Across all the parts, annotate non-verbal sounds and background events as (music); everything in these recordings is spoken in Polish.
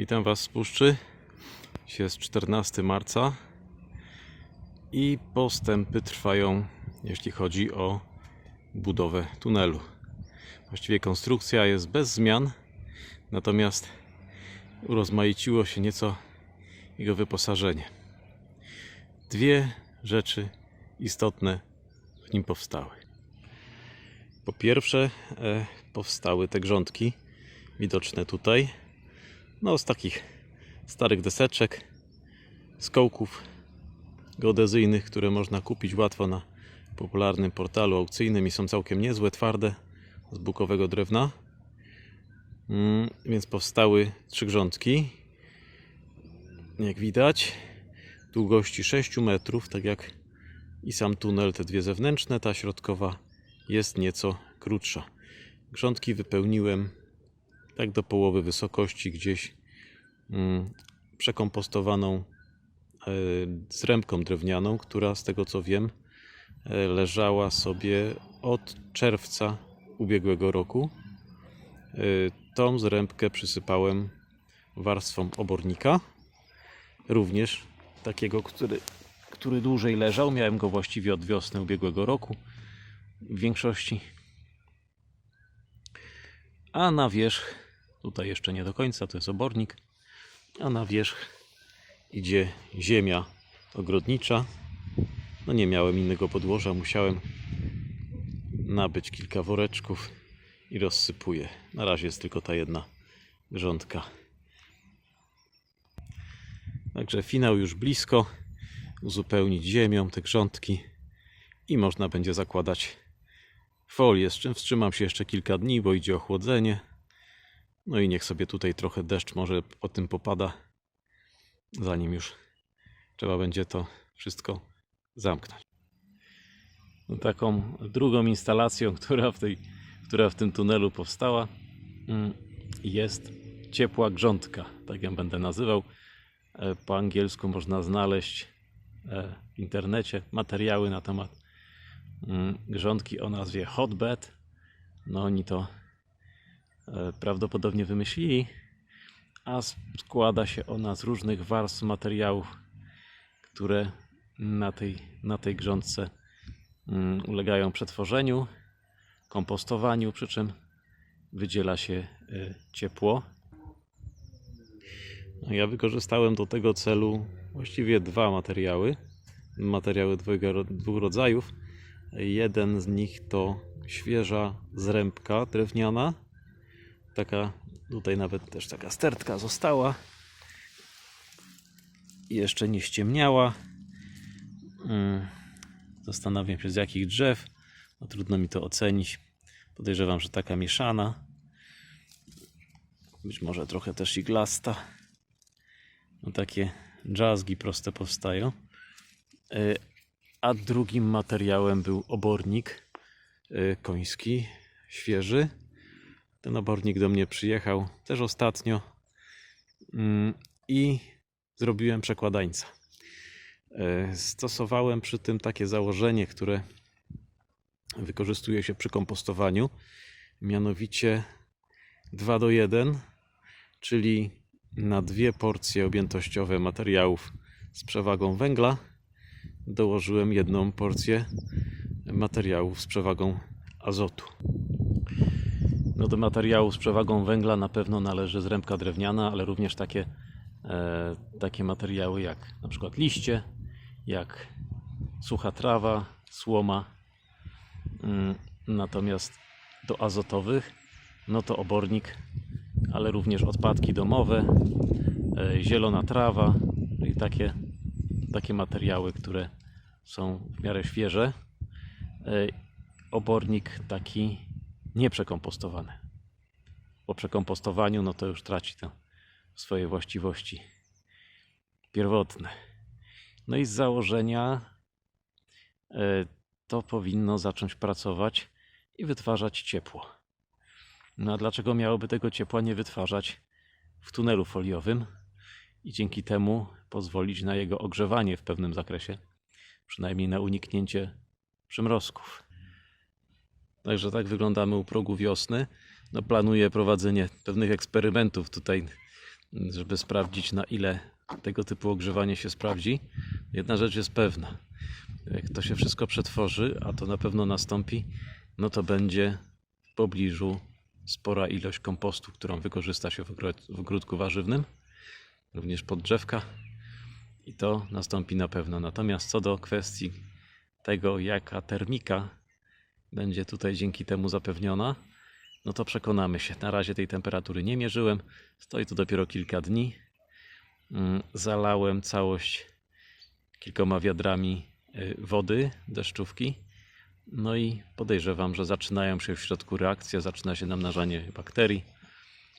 Witam Was z puszczy. Dzisiaj jest 14 marca i postępy trwają, jeśli chodzi o budowę tunelu. Właściwie konstrukcja jest bez zmian, natomiast urozmaiciło się nieco jego wyposażenie. Dwie rzeczy istotne w nim powstały. Po pierwsze, e, powstały te grządki widoczne tutaj. No, z takich starych deseczek, skołków geodezyjnych, które można kupić łatwo na popularnym portalu aukcyjnym i są całkiem niezłe, twarde, z bukowego drewna. Mm, więc powstały trzy grządki. Jak widać, długości 6 metrów, tak jak i sam tunel, te dwie zewnętrzne, ta środkowa jest nieco krótsza. Grządki wypełniłem tak do połowy wysokości, gdzieś mm, przekompostowaną e, zrębką drewnianą, która z tego co wiem e, leżała sobie od czerwca ubiegłego roku. E, Tą zrębkę przysypałem warstwą obornika, również takiego, który, który dłużej leżał. Miałem go właściwie od wiosny ubiegłego roku w większości. A na wierzch, tutaj jeszcze nie do końca, to jest obornik, a na wierzch idzie ziemia ogrodnicza. No nie miałem innego podłoża, musiałem nabyć kilka woreczków i rozsypuję. Na razie jest tylko ta jedna grządka. Także finał już blisko. Uzupełnić ziemią te grządki i można będzie zakładać folię, z czym wstrzymam się jeszcze kilka dni, bo idzie ochłodzenie. No i niech sobie tutaj trochę deszcz może po tym popada, zanim już trzeba będzie to wszystko zamknąć. No, taką drugą instalacją, (laughs) która w, tej, która w tym tunelu powstała, mm, jest ciepła grządka, tak ją będę nazywał. E, Po angielsku można znaleźć e, w internecie materiały na temat mm, grządki o nazwie hotbed. No oni to prawdopodobnie wymyślili, a składa się ona z różnych warstw materiałów, które na tej, na tej grządce mm, ulegają przetworzeniu, kompostowaniu, przy czym wydziela się e, ciepło. No, Ja wykorzystałem do tego celu właściwie dwa materiały. Materiały dwojga, dwóch rodzajów. Jeden z nich to świeża zrębka drewniana. Taka, tutaj nawet też taka stertka została. Jeszcze nie ściemniała. Mm, Zastanawiam się z jakich drzew. No, trudno mi to ocenić. Podejrzewam, że taka mieszana. Być może trochę też iglasta. No, takie drzazgi proste powstają. E, A drugim materiałem był obornik e, koński, świeży. Ten obornik do mnie przyjechał też ostatnio Mm, i zrobiłem przekładańca. E, Stosowałem przy tym takie założenie, które wykorzystuje się przy kompostowaniu, mianowicie 2 do 1, czyli na dwie porcje objętościowe materiałów z przewagą węgla dołożyłem jedną porcję materiałów z przewagą azotu. No do materiałów z przewagą węgla na pewno należy zrębka drewniana, ale również takie, e, takie materiały jak na przykład liście, jak sucha trawa, słoma. Mm, Natomiast do azotowych, no to obornik, ale również odpadki domowe, e, zielona trawa, czyli takie, takie materiały, które są w miarę świeże. E, Obornik taki nieprzekompostowany. Po przekompostowaniu, no to już traci to swoje właściwości pierwotne. No i z założenia e, to powinno zacząć pracować i wytwarzać ciepło. No a dlaczego miałoby tego ciepła nie wytwarzać w tunelu foliowym i dzięki temu pozwolić na jego ogrzewanie w pewnym zakresie, przynajmniej na uniknięcie przymrozków. Także tak wyglądamy u progu wiosny. No, planuję prowadzenie pewnych eksperymentów tutaj żeby sprawdzić na ile tego typu ogrzewanie się sprawdzi. Jedna rzecz jest pewna. Jak to się wszystko przetworzy, a to na pewno nastąpi, no to będzie w pobliżu spora ilość kompostu, którą wykorzysta się w ogródku warzywnym, również pod drzewka. I to nastąpi na pewno. Natomiast co do kwestii tego, jaka termika będzie tutaj dzięki temu zapewniona, no to przekonamy się. Na razie tej temperatury nie mierzyłem. Stoi to dopiero kilka dni. Mm, Zalałem całość kilkoma wiadrami y, wody, deszczówki. No i podejrzewam, że zaczynają się w środku reakcje, zaczyna się namnażanie bakterii,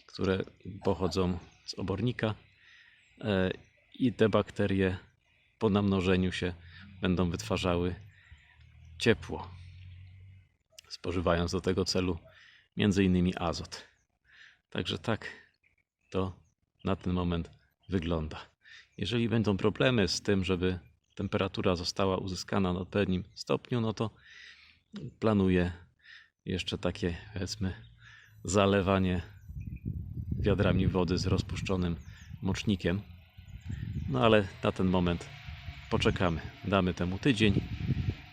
które pochodzą z obornika. E, I te bakterie po namnożeniu się będą wytwarzały ciepło, spożywając do tego celu między innymi azot. Także tak to na ten moment wygląda. Jeżeli będą problemy z tym, żeby temperatura została uzyskana na odpowiednim stopniu, no to planuję jeszcze takie, powiedzmy, zalewanie wiadrami wody z rozpuszczonym mocznikiem. No ale na ten moment poczekamy. Damy temu tydzień,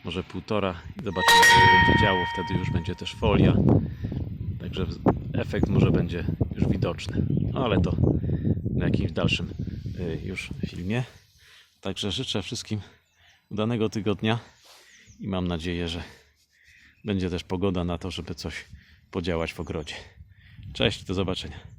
może półtora i zobaczymy, co się będzie działo. Wtedy już będzie też folia. Także efekt może będzie już widoczny. No ale to na jakimś dalszym y, już filmie. Także życzę wszystkim udanego tygodnia i mam nadzieję, że będzie też pogoda na to, żeby coś podziałać w ogrodzie. Cześć, do zobaczenia.